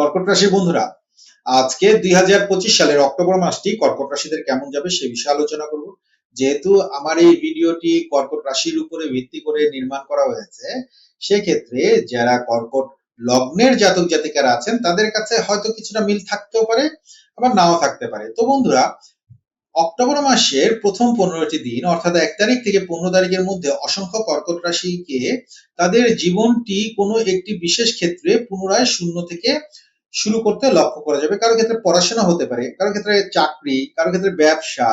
কর্কট রাশি বন্ধুরা, আজকে দুই সালের অক্টোবর মাসটি কর্কট রাশিদের কেমন যাবে সে বিষয়ে আলোচনা করব। যেহেতু আমার এই ভিডিওটি কর্কট রাশির উপরে ভিত্তি করে নির্মাণ করা হয়েছে, সেক্ষেত্রে যারা কর্কট লগ্নের জাতক জাতিকারা আছেন, তাদের কাছে হয়তো কিছুটা মিল থাকতেও পারে, আবার নাও থাকতে পারে। তো বন্ধুরা, অক্টোবর মাসের প্রথম পনেরোটি দিন, অর্থাৎ এক তারিখ থেকে পনেরো তারিখের মধ্যে অসংখ্য কর্কট রাশিকে তাদের জীবনটি কোনো একটি বিশেষ ক্ষেত্রে পুনরায় শূন্য থেকে শুরু করতে লক্ষ্য করা যাবে। কারও ক্ষেত্রে পড়াশোনা হতে পারে, কারও ক্ষেত্রে চাকরি, কারও ক্ষেত্রে ব্যবসা,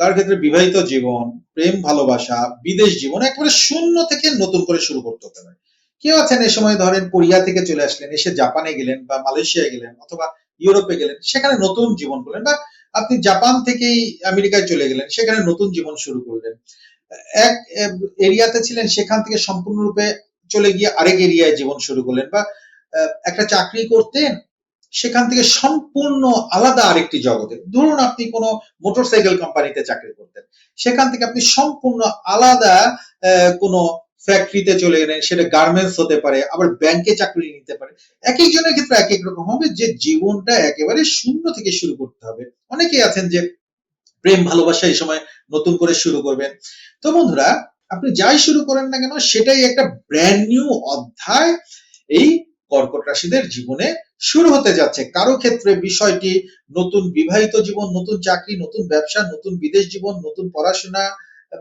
কারও ক্ষেত্রে বিবাহিত জীবন, প্রেম, ভালোবাসা, বিদেশ জীবন, একেবারে শূন্য থেকে নতুন করে শুরু করতে হতে পারে। কেউ আছেন এ সময়, ধরেন কোরিয়া থেকে চলে আসলেন, এসে জাপানে গেলেন বা মালয়েশিয়ায় গেলেন অথবা ইউরোপে গেলেন, সেখানে নতুন জীবন করলেন বা আপনি জাপান থেকেই আমেরিকায় চলে গেলেন, সেখানে নতুন জীবন শুরু করলেন। এক এরিয়াতে ছিলেন, সেখান থেকে সম্পূর্ণরূপে চলে গিয়ে আরেক এরিয়ায় জীবন শুরু করলেন বা একটা চাকরি করতেন সেখান থেকে সম্পূর্ণ আলাদা আরেকটি জগতে। ধরুন আপনি কোনো মোটরসাইকেল কোম্পানিতে চাকরি করতেন। সেখান থেকে আপনি সম্পূর্ণ আলাদা কোনো ফ্যাক্টরিতে চলে গেলেন সেটা গার্মেন্টস হতে পারে, আবার ব্যাংকে চাকরি নিতে পারে। এক একজনের ক্ষেত্রে এক এক রকম হবে, যে জীবনটা একেবারে শূন্য থেকে শুরু করতে হবে। অনেকেই আছেন যে প্রেম, ভালোবাসা এই সময় নতুন করে শুরু করবেন। তো বন্ধুরা, আপনি যাই শুরু করেন না কেন, সেটাই একটা ব্র্যান্ড নিউ অধ্যায় এই কর্কট রাশিদের জীবনে শুরু হতে যাচ্ছে। কারও ক্ষেত্রে বিষয়টি নতুন বিবাহিত জীবন, নতুন চাকরি, নতুন ব্যবসা, নতুন বিদেশ জীবন, নতুন পড়াশোনা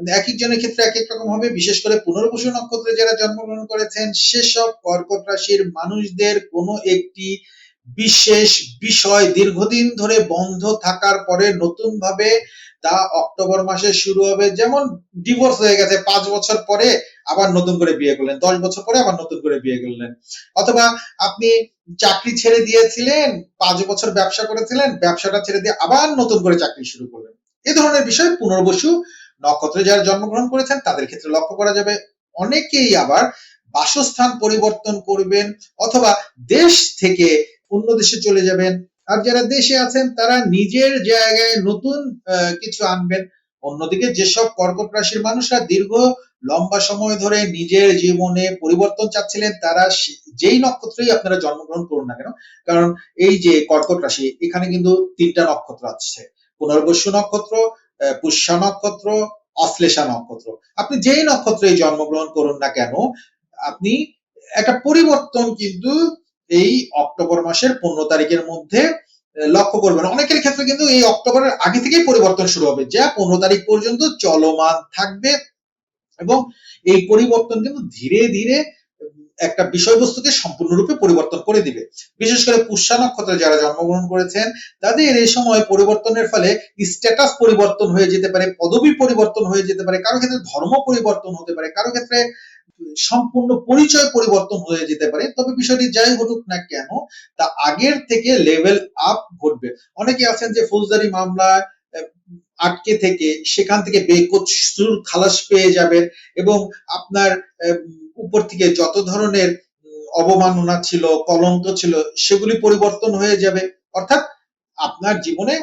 এক একজনের ক্ষেত্রে এক এক রকম হবে। বিশেষ করে পুনর্বসু নক্ষত্রে যারা জন্মগ্রহণ করেছেন, সেসব কর্কট রাশির মানুষদের কোনো একটি বিশেষ বিষয় দীর্ঘদিন ধরে বন্ধ থাকার পরে নতুন ভাবে তা অক্টোবর মাসে শুরু হবে। যেমন ডিভোর্স হয়ে গেছে, পাঁচ বছর পরে আবার নতুন করে বিয়ে করলেন, দশ বছর পরে আবার নতুন করে বিয়ে করলেন। অথবা আপনি চাকরি ছেড়ে দিয়েছিলেন, পাঁচ বছর ব্যবসা করেছিলেন, ব্যবসাটা ছেড়ে দিয়ে আবার নতুন করে চাকরি শুরু করলেন। এ ধরনের বিষয় পুনর্বসু নক্ষত্রে যারা জন্মগ্রহণ করেছেন, তাদের ক্ষেত্রে লক্ষ্য করা যাবে, অনেকেই আবার বাসস্থান পরিবর্তন করবেন, অথবা দেশ থেকে অন্য দেশে চলে যাবেন। আর যারা দেশে আছেন, তারা নিজের জায়গায় নতুন কিছু আনবেন। অন্যদিকে যেসব কর্কট রাশির মানুষরা দীর্ঘ, লম্বা সময় ধরে নিজের জীবনে পরিবর্তন চাচ্ছিলেন, তারা যেই নক্ষত্রেই আপনারা জন্মগ্রহণ করুন না কেন, কারণ এই যে কর্কট রাশি, এখানে কিন্তু তিনটা নক্ষত্র আছে। পুনর্বসু নক্ষত্র পুষ্যা নক্ষত্র, অশ্লেষা নক্ষত্র। আপনি যেই নক্ষত্রে জন্মগ্রহণ করুন না কেন, আপনি একটা পরিবর্তন কিন্তু এই অক্টোবর মাসের পনেরো তারিখের মধ্যে লক্ষ্য করবেন। অনেকের ক্ষেত্রে কিন্তু এই অক্টোবরের আগে থেকেই পরিবর্তন শুরু হবে। যা পনেরো তারিখ পর্যন্ত চলমান থাকবে এবং এই পরিবর্তন কিন্তু ধীরে ধীরে একটা বিষয়বস্তুকে সম্পূর্ণরূপে পরিবর্তন করে দিবে। বিশেষ করে পুষ্যা নক্ষত্রে যারা জন্মগ্রহণ করেছেন, তাদের এই সময় পরিবর্তনের ফলে স্ট্যাটাস পরিবর্তন হয়ে যেতে পারে, পদবি পরিবর্তন হয়ে যেতে পারে, কারও ক্ষেত্রে ধর্ম পরিবর্তন হতে পারে, কারও ক্ষেত্রে সম্পূর্ণ পরিচয় পরিবর্তন হয়ে যেতে পারে। তবে বিষয়টি যাই ঘটুক না কেন, তা আগের থেকে লেভেল আপ ঘটবে। অনেকে আছেন যে ফৌজদারি মামলায় আটকে থেকে সেখান থেকে বেকসুর খালাস পেয়ে যাবেন এবং আপনার উপর থেকে যত ধরনের অবমাননা ছিল, কলঙ্ক ছিল, সেগুলি পরিবর্তন হয়ে যাবে। অর্থাৎ আপনার জীবনে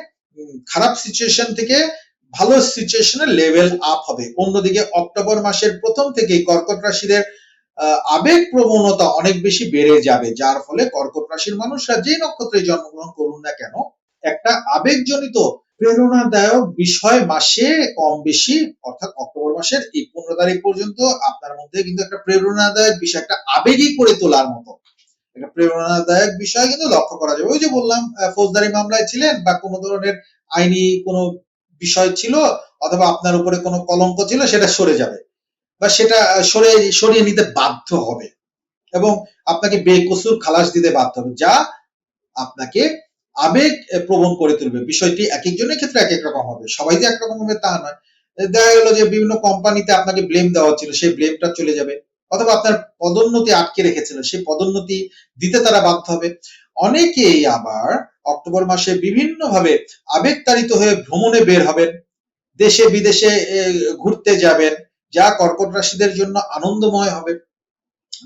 খারাপ সিচুয়েশন থেকে ভালো সিচুয়েশনের লেভেল আপ হবে। অন্যদিকে অক্টোবর মাসের প্রথম থেকেই কর্কট রাশিদের আবেগ প্রবণতা অনেক বেশি বেড়ে যাবে, যার ফলে কর্কট রাশির মানুষরা যে নক্ষত্রে জন্মগ্রহণ করুন না কেন, একটা আবেগজনিত প্রেরণাদায়ক বিষয় মাসে কম বেশি, অর্থাৎ অক্টোবর মাসের এই পনেরো তারিখ পর্যন্ত আপনার মধ্যে কিন্তু একটা প্রেরণাদায়ক বিষয়, একটা আবেগই করে তোলার মতো। একটা প্রেরণাদায়ক বিষয় কিন্তু লক্ষ্য করা যাবে। ওই যে বললাম ফৌজদারি মামলায় ছিলেন বা কোনো ধরনের আইনি কোনো বিষয় ছিল, অথবা আপনার উপরে কোনো কলঙ্ক ছিল, সেটা সরে যাবে। বা সেটা সরে, সরিয়ে নিতে বাধ্য হবে। এবং আপনাকে বেকসুর খালাস দিতে বাধ্য হবে, যা আপনাকে আবেগ প্রবণ করে তুলবে। বিষয়টি এক একজনের ক্ষেত্রে এক এক রকম হবে। সবাই যে একরকম হবে তা নয়। দেখা গেল যে বিভিন্ন কোম্পানিতে আপনাকে ব্লেম দেওয়া হচ্ছিল, সেই ব্লেমটা চলে যাবে। অথবা আপনার পদোন্নতি আটকে রেখেছিল, সেই পদোন্নতি দিতে তারা বাধ্য হবে। অনেকেই আবার অক্টোবর মাসে বিভিন্ন ভাবে আবেগতাড়িত হয়ে ভ্রমণে বের হবেন। দেশে বিদেশে ঘুরতে যাবেন। যা কর্কট রাশিদের জন্য আনন্দময় হবে।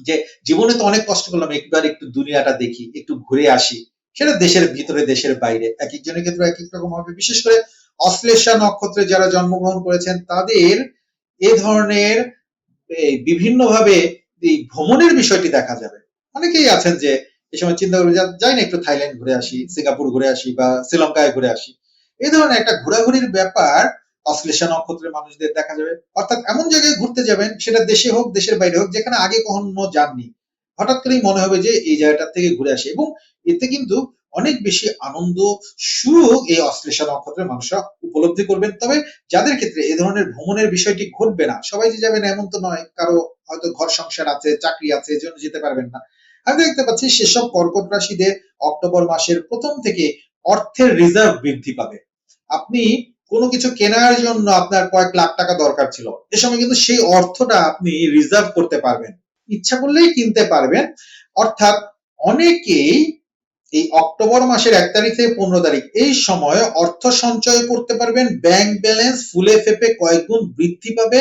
যে জীবনে তো অনেক কষ্ট করলাম, একবার একটু দুনিয়াটা দেখি, একটু ঘুরে আসি। সেটা দেশের ভিতরে, দেশের বাইরে। এক একজনের ক্ষেত্রে এক এক রকম হবে। বিশেষ করে অশ্লেষা নক্ষত্রে যারা জন্মগ্রহণ করেছেন, তাদের এ ধরনের বিভিন্নভাবে এই ভ্রমণের বিষয়টি দেখা যাবে। অনেকেই আছেন যে এই সময় চিন্তা করবে যাই না, একটু থাইল্যান্ড ঘুরে আসি, সিঙ্গাপুর ঘুরে আসি, বা শ্রীলঙ্কায় ঘুরে আসি। এই ধরনের একটা ঘোরাঘুরির ব্যাপার অশ্লেষা নক্ষত্রের মানুষদের দেখা যাবে। অর্থাৎ এমন জায়গায় ঘুরতে যাবেন, সেটা দেশে হোক, দেশের বাইরে হোক, যেখানে আগে কখনো যাননি। হঠাৎ করেই মনে হবে যে এই জায়গাটা থেকে ঘুরে আসি। এবং এতে কিন্তু অনেক বেশি আনন্দ সুখ এই অশ্লেষা নক্ষত্রের মানুষরা উপলব্ধি করবেন। তবে যাদের ক্ষেত্রে এই ধরনের ভ্রমণের বিষয়টি ঘটবে না, সবাই যে যাবেন এমন তো নয়। কারও হয়তো ঘর সংসার আছে, চাকরি আছে এই জন্য যেতে পারবেন না। আমি দেখতে পাচ্ছি সেসব কর্কট রাশিদের অক্টোবর মাসের প্রথম থেকে অর্থের রিজার্ভ বৃদ্ধি পাবে। আপনি কোনো কিছু কেনার জন্য আপনার কয়েক লাখ টাকা দরকার ছিল, এ সময় কিন্তু সেই অর্থটা আপনি রিজার্ভ করতে পারবেন। ইচ্ছা করলেই কিনতে পারবেন। অর্থাৎ অনেকেই এই অক্টোবর মাসের এক তারিখ থেকে পনেরো তারিখ, এই সময় অর্থ সঞ্চয় করতে পারবেন ব্যাংক ব্যালেন্স ফুলে ফেপে কয়েক গুণ বৃদ্ধি পাবে,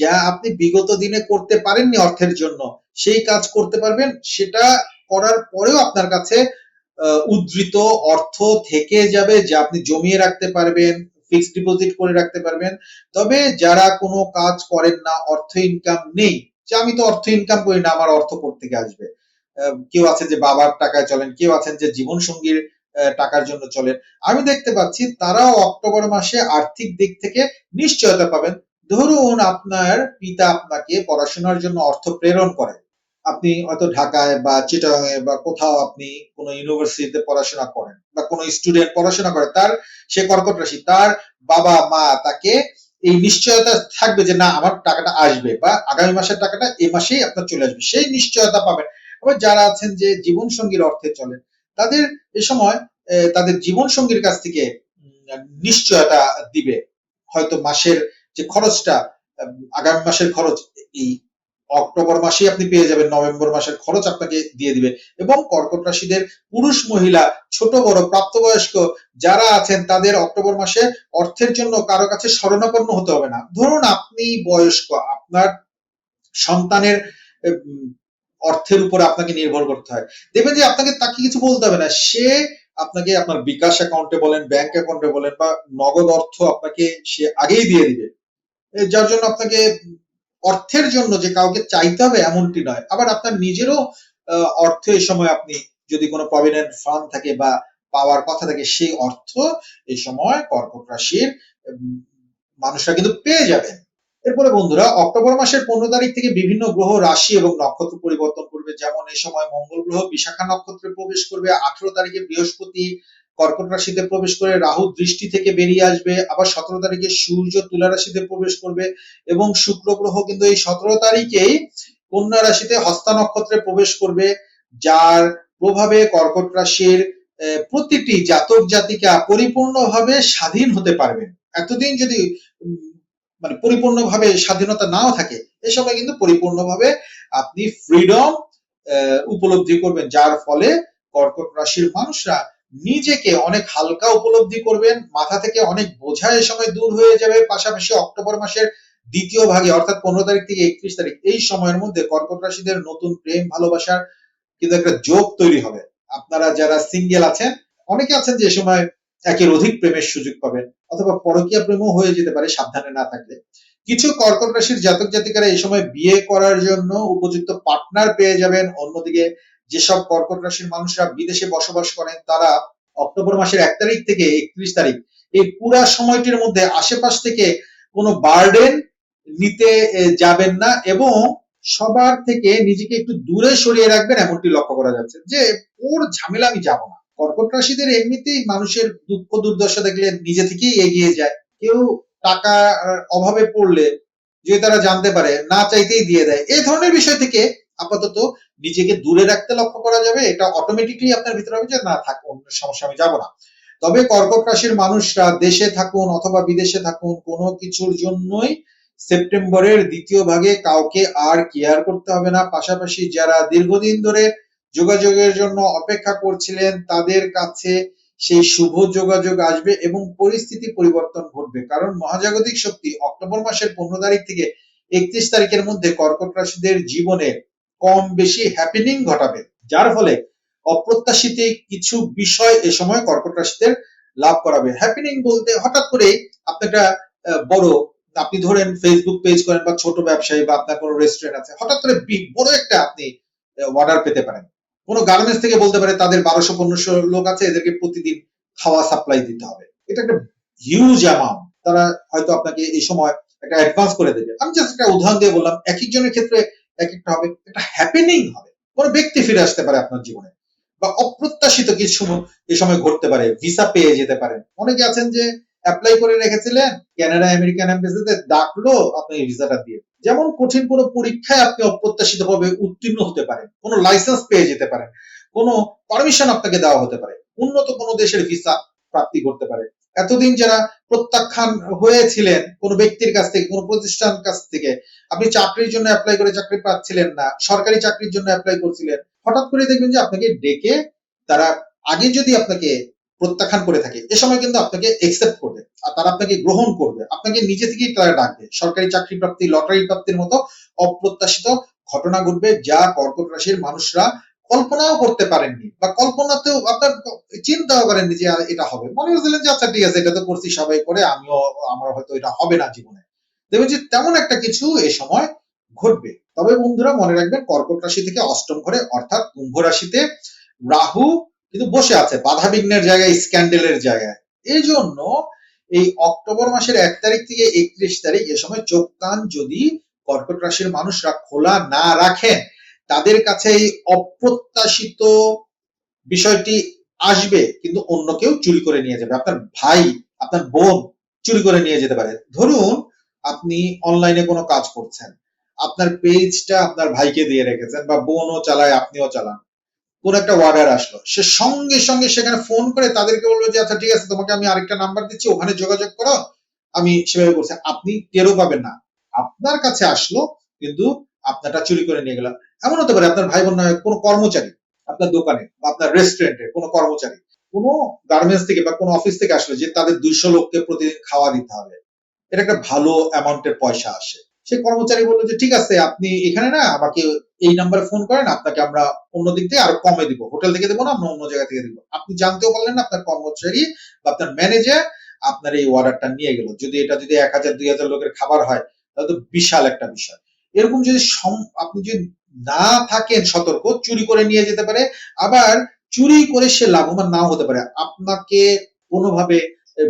যা আপনি বিগত দিনে করতে পারেননি অর্থের জন্য। সেই কাজ করতে পারবেন, সেটা করার পরেও আপনার কাছে উদ্ধৃত অর্থ থেকে যাবে যা আপনি জমিয়ে রাখতে পারবেন ফিক্সড ডিপোজিট করে রাখতে পারবেন। তবে যারা কোনো কাজ করেন না, অর্থ ইনকাম নেই, যে আমি তো অর্থ ইনকাম করি না, আমার অর্থ থেকে আসবে? কেউ আছে যে বাবার টাকায় চলেন, কেউ আছেন যে জীবন সঙ্গীর টাকার জন্য চলেন। আমি দেখতে পাচ্ছি তারাও অক্টোবর মাসে আর্থিক দিক থেকে নিশ্চয়তা পাবেন। ধরুন আপনার পিতা আপনাকে পড়াশোনার জন্য অর্থ প্রেরণ করে। আপনি হয়তো ঢাকায় বা চিটাগাঙে বা কোথাও আপনি কোনো ইউনিভার্সিটিতে পড়াশোনা করেন বা কোনো স্টুডেন্ট পড়াশোনা করে তার সে কর্কট রাশি, তার বাবা, মা তাকে এই নিশ্চয়তা থাকবে যে না, আমার টাকাটা আসবে বা আগামী মাসের টাকাটা এই মাসেই আপনার চলে আসবে, সেই নিশ্চয়তা পাবেন। আবার যারা আছেন যে জীবন সঙ্গীর অর্থে চলেন, তাদের এ সময় তাদের জীবন সঙ্গীর কাছ থেকে নিশ্চয়তা দিবে। হয়তো মাসের যে খরচটা, আগামী মাসের খরচ, এই অক্টোবর মাসেই আপনি পেয়ে যাবেন, নভেম্বর মাসের খরচ আপনাকে দিয়ে দিবে। এবং কর্কট রাশিদের পুরুষ মহিলা, ছোট, বড়, প্রাপ্তবয়স্ক যারা আছেন, তাদের অক্টোবর মাসে অর্থের জন্য কারও কাছে শরণাপন্ন হতে হবে না। ধরুন আপনি বয়স্ক, আপনার সন্তানের অর্থের উপরে আপনাকে নির্ভর করতে হয়। দেখবেন যে আপনাকে তাকে কিছু বলতে হবে না। সে আপনাকে আপনার বিকাশ অ্যাকাউন্টে বলেন, ব্যাংক অ্যাকাউন্টে বলেন বা নগদ অর্থ আপনাকে সে আগেই দিয়ে দিবে। যার জন্য আপনাকে অর্থের জন্য যে কাউকে চাইতে হবে এমনটি নয়। আবার আপনার নিজেরও অর্থ এই সময় আপনি যদি কোনো প্রভিডেন্ট ফান্ড থাকে বা পাওয়ার কথা থাকে, সেই অর্থ এই সময় কর্কট রাশির মানুষরা কিন্তু পেয়ে যাবেন। এরপরে বন্ধুরা, অক্টোবর মাসের পনেরো তারিখ থেকে বিভিন্ন গ্রহ, রাশি এবং নক্ষত্র পরিবর্তন করবে। যেমন এই সময় মঙ্গল গ্রহ, বিশাখা নক্ষত্রে প্রবেশ করবে। আঠারো তারিখে বৃহস্পতি কর্কট রাশিতে প্রবেশ করে রাহু দৃষ্টি থেকে বেরিয়ে আসবে, আবার সতেরো তারিখে সূর্য তুলা রাশিতে প্রবেশ করবে এবং শুক্র গ্রহ কিন্তু এই সতেরো তারিখেই কন্যা রাশিতে হস্তা নক্ষত্রে প্রবেশ করবে, যার প্রভাবে কর্কট রাশির প্রতিটি জাতক জাতিকা পরিপূর্ণভাবে স্বাধীন হতে পারবেন এতদিন যদি মানে পরিপূর্ণভাবে স্বাধীনতা নাও থাকে, এ সময় কিন্তু পরিপূর্ণভাবে আপনি ফ্রিডম উপলব্ধি করবেন, যার ফলে কর্কট রাশির মানুষরা নিজেকে অনেক হালকা উপলব্ধি করবেন, মাথা থেকে অনেক বোঝা এ সময় দূর হয়ে যাবে, পাশাপাশি অক্টোবর মাসের দ্বিতীয় ভাগে, অর্থাৎ পনেরো তারিখ থেকে একত্রিশ তারিখ, এই সময়ের মধ্যে কর্কট রাশিদের নতুন প্রেম, ভালোবাসার কিন্তু একটা যোগ তৈরি হবে। আপনারা যারা সিঙ্গেল আছেন, অনেকে আছেন যে সময় একের অধিক প্রেমের সুযোগ পাবেন, অথবা পরকীয়া প্রেমও হয়ে যেতে পারে সাবধানে না থাকলে। কিছু কর্কট রাশির জাতক জাতিকারা এই সময় বিয়ে করার জন্য উপযুক্ত পার্টনার পেয়ে যাবেন, অন্যদিকে যেসব কর্কট রাশির মানুষরা বিদেশে বসবাস করেন, তারা অক্টোবর মাসের এক তারিখ থেকে একত্রিশ তারিখ। এই পুরা সময়টির মধ্যে আশেপাশ থেকে কোনো বার্ডেন নিতে যাবেন না এবং সবার থেকে নিজেকে একটু দূরে সরিয়ে রাখবেন এমনটি লক্ষ্য করা যাচ্ছে যে, ওর ঝামেলা আমি যাব না। কর্কট রাশিদের এমনিতেই মানুষের দুঃখ, দুর্দশা দেখলে নিজে থেকেই এগিয়ে যায়। কেউ টাকা অভাবে পড়লে যে তারা জানতে পারে, না চাইতেই দিয়ে দেয়। এই ধরনের বিষয় থেকে আপাতত নিজেকে দূরে রাখতে লক্ষ্য করা যাবে, এটা অটোমেটিকলি আপনার ভিতরে হবে যে না, থাক, অন্য সমস্যা আমি যাব না। তবে কর্কট রাশির মানুষরা দেশে থাকুন অথবা বিদেশে থাকুন, কোনো কিছুর জন্যই সেপ্টেম্বরের দ্বিতীয় ভাগে কাউকে আর কেয়ার করতে হবে না। পাশাপাশি যারা দীর্ঘদিন ধরে যোগাযোগের জন্য অপেক্ষা করছিলেন, তাদের কাছে সেই শুভ যোগাযোগ আসবে এবং পরিস্থিতি পরিবর্তন ঘটবে। কারণ মহাজাগতিক শক্তি অক্টোবর মাসের পনেরো তারিখ থেকে একত্রিশ তারিখের মধ্যে কর্কট রাশিদের জীবনে কম বেশি হ্যাপেনিং ঘটাবে, যার ফলে অপ্রত্যাশিত কিছু বিষয় এ সময় কর্কট রাশিদের লাভ করাবে। হ্যাপেনিং বলতে হঠাৎ করে আপনি একটা বড়। আপনি ধরেন ফেসবুক পেজ করেন বা ছোট ব্যবসায়ী বা আপনার কোনো রেস্টুরেন্ট আছে, হঠাৎ করে বড় একটা আপনি অর্ডার পেতে পারেন। কোনো গার্মেন্টস থেকে বলতে পারে তাদের বারোশো, পনেরোশো লোক আছে, এদেরকে প্রতিদিন খাওয়া সাপ্লাই দিতে হবে। এটা একটা হিউজ অ্যামাউন্ট তারা হয়তো আপনাকে এই সময় একটা অ্যাডভান্স করে দেবে। আমি জাস্ট একটা উদাহরণ দিয়ে বললাম এক একজনের ক্ষেত্রে এক একটা হবে একটা হ্যাপেনিং হবে। কোনো ব্যক্তি ফিরে আসতে পারে আপনার জীবনে। বা অপ্রত্যাশিত কিছু সময় ঘটতে পারে ভিসা পেয়ে যেতে পারেন অনেকে আছেন যে অ্যাপ্লাই করে রেখেছিলেন কানাডা আমেরিকান ডাকলো ভিসাটা দিয়ে। যেমন কঠিন কোনো পরীক্ষায় আপনি অপ্রত্যাশিত ভাবে উত্তীর্ণ হতে পারেন। কোনো লাইসেন্স পেয়ে যেতে পারেন। কোনো পারমিশন আপনাকে দেওয়া হতে পারে। উন্নত কোনো দেশের ভিসা প্রাপ্তি করতে পারে। এতদিন যারা প্রত্যাখ্যান হয়েছিলেন, কোনো ব্যক্তির কাছ থেকে, কোনো প্রতিষ্ঠান কাছ থেকে আপনি চাকরির জন্য অ্যাপ্লাই করে চাকরি পাচ্ছিলেন না, সরকারি চাকরির জন্য অ্যাপ্লাই করছিলেন, হঠাৎ করে দেখবেন যে আপনাকে ডেকে তারা আগে যদি আপনাকে প্রত্যাখ্যান করে থাকে, এ সময় কিন্তু আপনাকে একসেপ্ট করবে, আর তারা আপনাকে গ্রহণ করবে, আপনাকে নিজে থেকেই তারা ডাকবে, সরকারি চাকরি প্রাপ্তি লটারি প্রাপ্তির মতো অপ্রত্যাশিত ঘটনা ঘটবে যা কর্কট রাশির মানুষরা কল্পনাও করতে পারেননি, বা কল্পনাতেও আপনার চিন্তাও করেননি যে এটা হবে। মনে হচ্ছিলেন যে আচ্ছা ঠিক আছে, এটা তো করছি সবাই করে, আমিও, আমার হয়তো এটা হবে না জীবনে। দেখবেন যে তেমন একটা কিছু এ সময় ঘটবে। তবে বন্ধুরা মনে রাখবেন, কর্কট রাশি থেকে অষ্টম ঘরে, অর্থাৎ কুম্ভ রাশিতে রাহু কিন্তু বসে আছে বাধা বিঘ্নের জায়গায়, স্ক্যান্ডেলের জায়গায়। এই জন্য এই অক্টোবর মাসের এক তারিখ থেকে একত্রিশ তারিখ এ সময় চোখ কান যদি কর্কট রাশির মানুষরা খোলা না রাখেন, তাদের কাছে এই অপ্রত্যাশিত বিষয়টি আসবে, কিন্তু অন্য কেউ চুরি করে নিয়ে যাবে। আপনার ভাই, আপনার বোন চুরি করে নিয়ে যেতে পারে। ধরুন আপনি অনলাইনে কোনো কাজ করছেন, আপনার পেজটা আপনার ভাইকে দিয়ে রেখেছেন বা বোনও চালায়, আপনিও চালান। কোন একটা অর্ডার আসলো, সে সঙ্গে সঙ্গে সেখানে ফোন করে তাদেরকে বলল যে আচ্ছা ঠিক আছে, তোমাকে আমি আরেকটা নাম্বার দিচ্ছি, ওখানে যোগাযোগ করো, আমি সেভাবে করছি আপনি টেরও পাবেন না। আপনার কাছে আসলো, কিন্তু আপনারটা চুরি করে নিয়ে গেলাম এমন হতে পারে আপনার ভাই বোন কোনো কর্মচারী আপনার দোকানে বা আপনার রেস্টুরেন্টে কোনো কর্মচারী, কোনো গার্মেন্টস থেকে বা কোনো অফিস থেকে আসলো যে তাদের দুইশো লোককে প্রতিদিন খাওয়া দিতে হবে। এটা একটা ভালো অ্যামাউন্টের পয়সা আসে। সে কর্মচারী বলল যে, ঠিক আছে, আপনি এখানে না আমাকে এই নাম্বারে ফোন করেন, আপনাকে আমরা অন্য দিক থেকে আরও কমে দিব। হোটেল থেকে দেবো না, আমরা অন্য জায়গা থেকে দিব। আপনি জানতেও পারলেন না, আপনার কর্মচারী বা আপনার ম্যানেজার আপনার এই অর্ডারটা নিয়ে গেল। যদি এটা যদি এক হাজার, দুই হাজার লোকের খাবার হয়, তাহলে তো বিশাল একটা বিষয়। এরকম যদি আপনি যদি না থাকেন সতর্ক, চুরি করে নিয়ে যেতে পারে, আবার চুরি করে সে লাভবান নাও হতে পারে। আপনাকে কোনোভাবে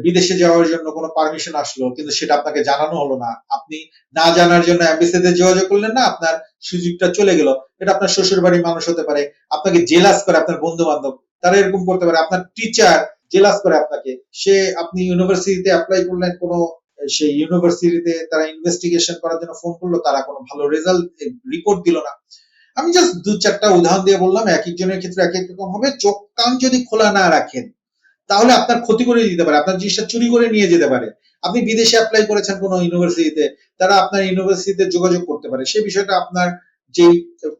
বিদেশে যাওয়ার জন্য কোনো পারমিশন আসলো, কিন্তু সেটা আপনাকে জানানো হলো না। আপনি না জানার জন্য এমবিসিতে যোগাযোগ করলেন না, আপনার সুযোগটা চলে গেল। এটা আপনার শ্বশুর বাড়ির মানুষ হতে পারে, আপনাকে জেলাস করে আপনার বন্ধু বান্ধব তারা এরকম করতে পারে। আপনার টিচার জেলাস করে আপনাকে। সে আপনি ইউনিভার্সিটিতে অ্যাপ্লাই করলেন, কোনো, সেই ইউনিভার্সিটিতে তারা ইনভেস্টিগেশন করার জন্য ফোন করল, তারা কোনো ভালো রেজাল্ট রিপোর্ট দিল না। আমি জাস্ট দু চারটা উদাহরণ দিয়ে বললাম এক একজনের ক্ষেত্রে এক এক রকম হবে। চোখ কান যদি খোলা না রাখেন তাহলে আপনার ক্ষতি করে দিতে পারে, আপনার জিনিসটা চুরি করে নিয়ে যেতে পারে। আপনি বিদেশে অ্যাপ্লাই করেছেন কোনো ইউনিভার্সিটিতে তারা আপনার ইউনিভার্সিটিতে যোগাযোগ করতে পারে। সেই বিষয়টা আপনার যে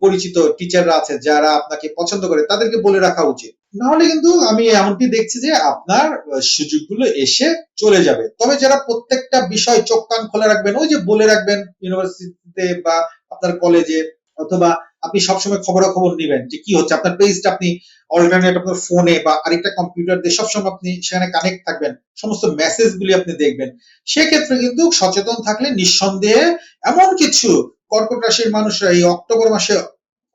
পরিচিত টিচাররা আছে, যারা আপনাকে পছন্দ করে, তাদেরকে বলে রাখা উচিত। নাহলে কিন্তু আমি এমনটি দেখছি যে আপনার সুযোগগুলো এসে চলে যাবে। তবে যারা প্রত্যেকটা বিষয় চোখ কান খোলা রাখবেন, ওই যে বলে রাখবেন ইউনিভার্সিটিতে বা আপনার কলেজে অথবা আপনি সবসময় খবরাখবর নিবেন যে কি হচ্ছে, আপনার পেজটা আপনি অল্টারনেট আপনার ফোনে বা আরেকটা কম্পিউটার দিয়ে সবসময় আপনি সেখানে কানেক্ট থাকবেন, সমস্ত মেসেজ গুলি আপনি দেখবেন। সেক্ষেত্রে কিন্তু সচেতন থাকলে নিঃসন্দেহে এমন কিছু কর্কট রাশির মানুষরা এই অক্টোবর মাসে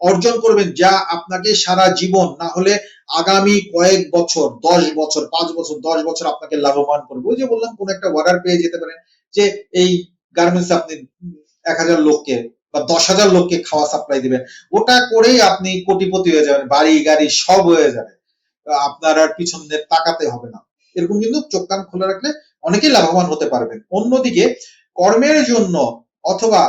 অর্জন করবেন যা আপনাকে সারা জীবন, না হলে আগামী কয়েক বছর, দশ বছর, পাঁচ বছর, দশ বছর আপনাকে লাভবান করবে। ওই যে বললাম, কোন একটা অর্ডার পেয়ে যেতে পারেন যে এই গার্মেন্টস আপনি এক হাজার লোককে বা দশ হাজার লোককে খাওয়া সাপ্লাই দিবেন। ওটা করেই আপনি কোটিপতি হয়ে যাবেন, বাড়ি, গাড়ি সব হয়ে যাবে। আপনার আর পিছনে তাকাতে হবে না। এরকম কিন্তু চোখ কান খোলা রাখলে অনেকেই লাভবান হতে পারবেন। অন্যদিকে কর্মের জন্য অথবা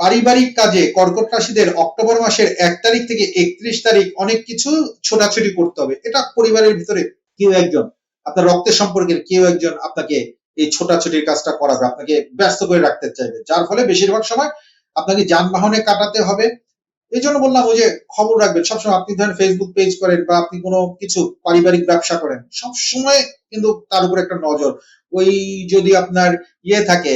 পারিবারিক কাজে কর্কট রাশিদের অক্টোবর মাসের এক তারিখ থেকে একত্রিশ তারিখ অনেক কিছু ছোটাছুটি করতে হবে। এটা পরিবারের ভিতরে কেউ একজন, আপনার রক্তের সম্পর্কের কেউ একজন আপনাকে এই ছোটাছুটির কাজটা করাবে, আপনাকে ব্যস্ত করে রাখতে চাইবে। যার ফলে বেশিরভাগ সময় আপনাকে যানবাহনে কাটাতে হবে। এই জন্য বললাম, ওই যে খবর রাখবেন, সবসময় আপনি ধরেন ফেসবুক পেজ করেন বা আপনি কোনো কিছু পারিবারিক ব্যবসা করেন, সবসময় কিন্তু তার উপর একটা নজর। ওই যদি আপনার ইয়ে থাকে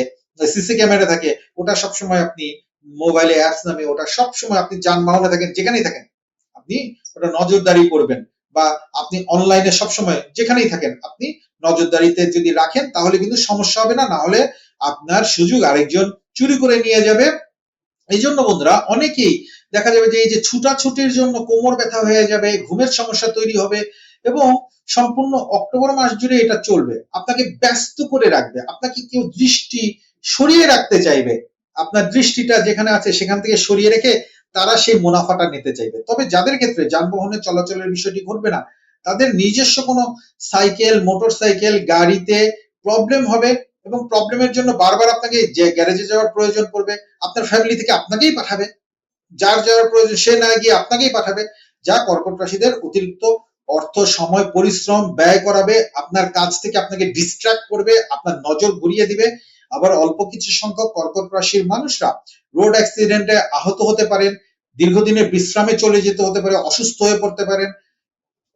সিসি ক্যামেরা থাকে, ওটা সবসময় আপনি মোবাইলে অ্যাপস নামে, ওটা সবসময় আপনি যানবাহনে থাকেন, যেখানেই থাকেন, আপনি ওটা নজরদারি করবেন বা আপনি অনলাইনে সবসময় যেখানেই থাকেন, আপনি নজরদারিতে যদি রাখেন, তাহলে কিন্তু সমস্যা হবে না না হলে আপনার সুযোগ আরেকজন চুরি করে নিয়ে যাবে। এই জন্য বন্ধুরা, অনেকেই দেখা যাবে যে এই যে ছুটাছুটির জন্য কোমর ব্যথা হয়ে যাবে, ঘুমের সমস্যা তৈরি হবে এবং সম্পূর্ণ অক্টোবর মাস জুড়ে এটা চলবে। আপনাকে ব্যস্ত করে রাখবে। আপনাকে কেউ দৃষ্টি সরিয়ে রাখতে চাইবে। আপনার দৃষ্টিটা যেখানে আছে সেখান থেকে সরিয়ে রেখে তারা সেই মুনাফাটা নিতে চাইবে। তবে যাদের ক্ষেত্রে যানবাহনের চলাচলের বিষয়টি ঘটবে না, তাদের নিজস্ব কোনো সাইকেল মোটর সাইকেল গাড়িতে প্রবলেম হবে। এবং প্রবলেমের জন্য বারবার আপনাকে যে গ্যারেজে যাওয়ার প্রয়োজন পড়বে, আপনার ফ্যামিলি থেকে আপনাকেই পাঠাবে। যার যাওয়ার প্রয়োজন, সে না গিয়ে আপনাকেই পাঠাবে। যা কর্কট রাশিদের অতিরিক্ত অর্থ, সময়, পরিশ্রম ব্যয় করাবে, আপনার কাজ থেকে আপনাকে ডিস্ট্রাক্ট করবে, আপনার নজর ঘুরিয়ে দিবে। আবার অল্প কিছু সংখ্যক কর্কট রাশির মানুষরা রোড অ্যাক্সিডেন্টে আহত হতে পারেন, দীর্ঘদিনের বিশ্রামে চলে যেতে হতে পারে, অসুস্থ হয়ে পড়তে পারেন।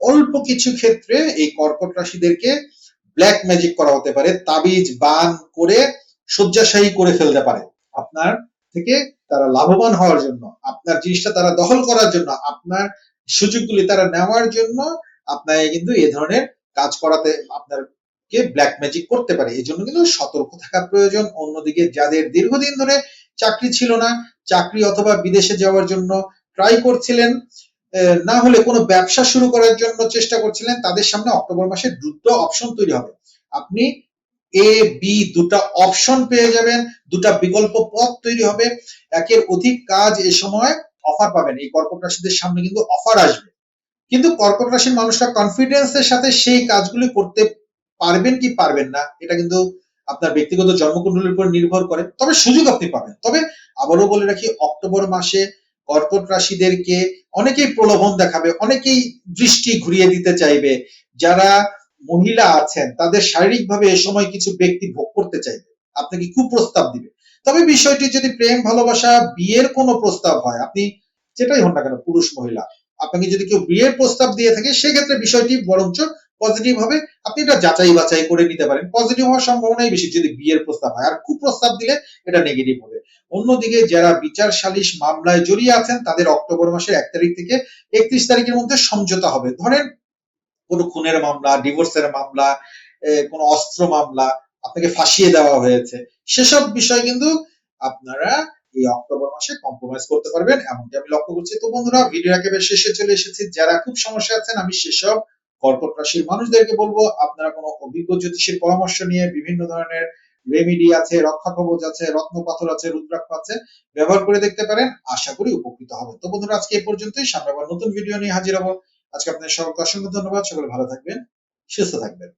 অল্প কিছু ক্ষেত্রে এই কর্কট রাশিদেরকে ব্ল্যাক ম্যাজিক করা হতে পারে, তাবিজ, বান করে শয্যাশায়ী করে ফেলতে পারে। আপনার থেকে তারা লাভবান হওয়ার জন্য, আপনার জিনিসটা তারা দখল করার জন্য, আপনার সুযোগগুলি তারা নেওয়ার জন্য আপনাকে কিন্তু এ ধরনের কাজ করাতে আপনার কে ব্ল্যাক ম্যাজিক করতে পারে। এই জন্য কিন্তু সতর্ক থাকা প্রয়োজন। অন্যদিকে যাদের দীর্ঘদিন ধরে চাকরি ছিল না, চাকরি অথবা বিদেশে যাওয়ার জন্য ট্রাই করছিলেন না হলে কোনো ব্যবসা শুরু করার জন্য চেষ্টা করছিলেন, তাদের সামনে অক্টোবর মাসে দুটো অপশন তৈরি হবে। আপনি এ বি দুটা অপশন পেয়ে যাবেন, দুটা বিকল্প পথ তৈরি হবে। একের অধিক কাজ এ সময় অফার পাবেন। এই কর্কট রাশিদের সামনে কিন্তু অফার আসবে। কিন্তু কর্কট রাশির মানুষরা কনফিডেন্সের সাথে সেই কাজগুলি করতে পারবেন কি পারবেন না, এটা কিন্তু আপনার ব্যক্তিগত জন্মকুণ্ডলীর উপর নির্ভর করে। তবে সুযোগ আপনি পাবেন। তবে আবারও বলে রাখি, অক্টোবর মাসে কর্কট রাশিদেরকে অনেকেই প্রলোভন দেখাবে, অনেকেই দৃষ্টি ঘুরিয়ে দিতে চাইবে। যারা মহিলা আছেন, তাদের শারীরিকভাবে এ সময় কিছু ব্যক্তি ভোগ করতে চাইবে। আপনাকে কুপ্রস্তাব দিবে। তবে বিষয়টি যদি প্রেম, ভালোবাসা, বিয়ের কোনো প্রস্তাব হয়, আপনি যেটাই হন না কেন, পুরুষ, মহিলা, আপনাকে যদি কেউ বিয়ের প্রস্তাব দিয়ে থাকে, সেক্ষেত্রে বিষয়টি বরঞ্চ পজিটিভ হবে। আপনি এটা যাচাই বাছাই করে নিতে পারেন। পজিটিভ হওয়ার সম্ভাবনাই বেশি, যদি বিয়ের প্রস্তাব হয়। আর কুপ্রস্তাব দিলে এটা নেগেটিভ হবে। অন্যদিকে যারা বিচার সালিশ মামলায় জড়িয়ে আছেন, তাদের অক্টোবর মাসের এক তারিখ থেকে একত্রিশ তারিখের মধ্যে সমঝোতা হবে। ধরেন কোনো খুনের মামলা, ডিভোর্সের মামলা কোনো অস্ত্র মামলা আপনাকে ফাঁসিয়ে দেওয়া হয়েছে। সেসব বিষয় কিন্তু আপনারা এই অক্টোবর মাসে কম্প্রোমাইজ করতে পারবেন। এমনকি আমি লক্ষ্য করছি, তো বন্ধুরা ভিডিও একেবারে শেষে চলে এসেছি। যারা খুব সমস্যা আছেন, আমি সেসব কর্কট রাশির মানুষদেরকে বলব, আপনারা কোনো অভিজ্ঞ জ্যোতিষের পরামর্শ নিয়ে বিভিন্ন ধরনের রেমিডি আছে রক্ষা কবচ আছে রত্ন পাথর আছে, রুদ্রাক্ষ আছে, ব্যবহার করে দেখতে পারেন। আশা করি উপকৃত হবে। তো বন্ধুরা, আজকে এই পর্যন্তই। সামনে আবার নতুন ভিডিও নিয়ে হাজির হব। আজকে আপনাদের সকলকে অসংখ্য ধন্যবাদ। সকলে ভালো থাকবেন, সুস্থ থাকবেন।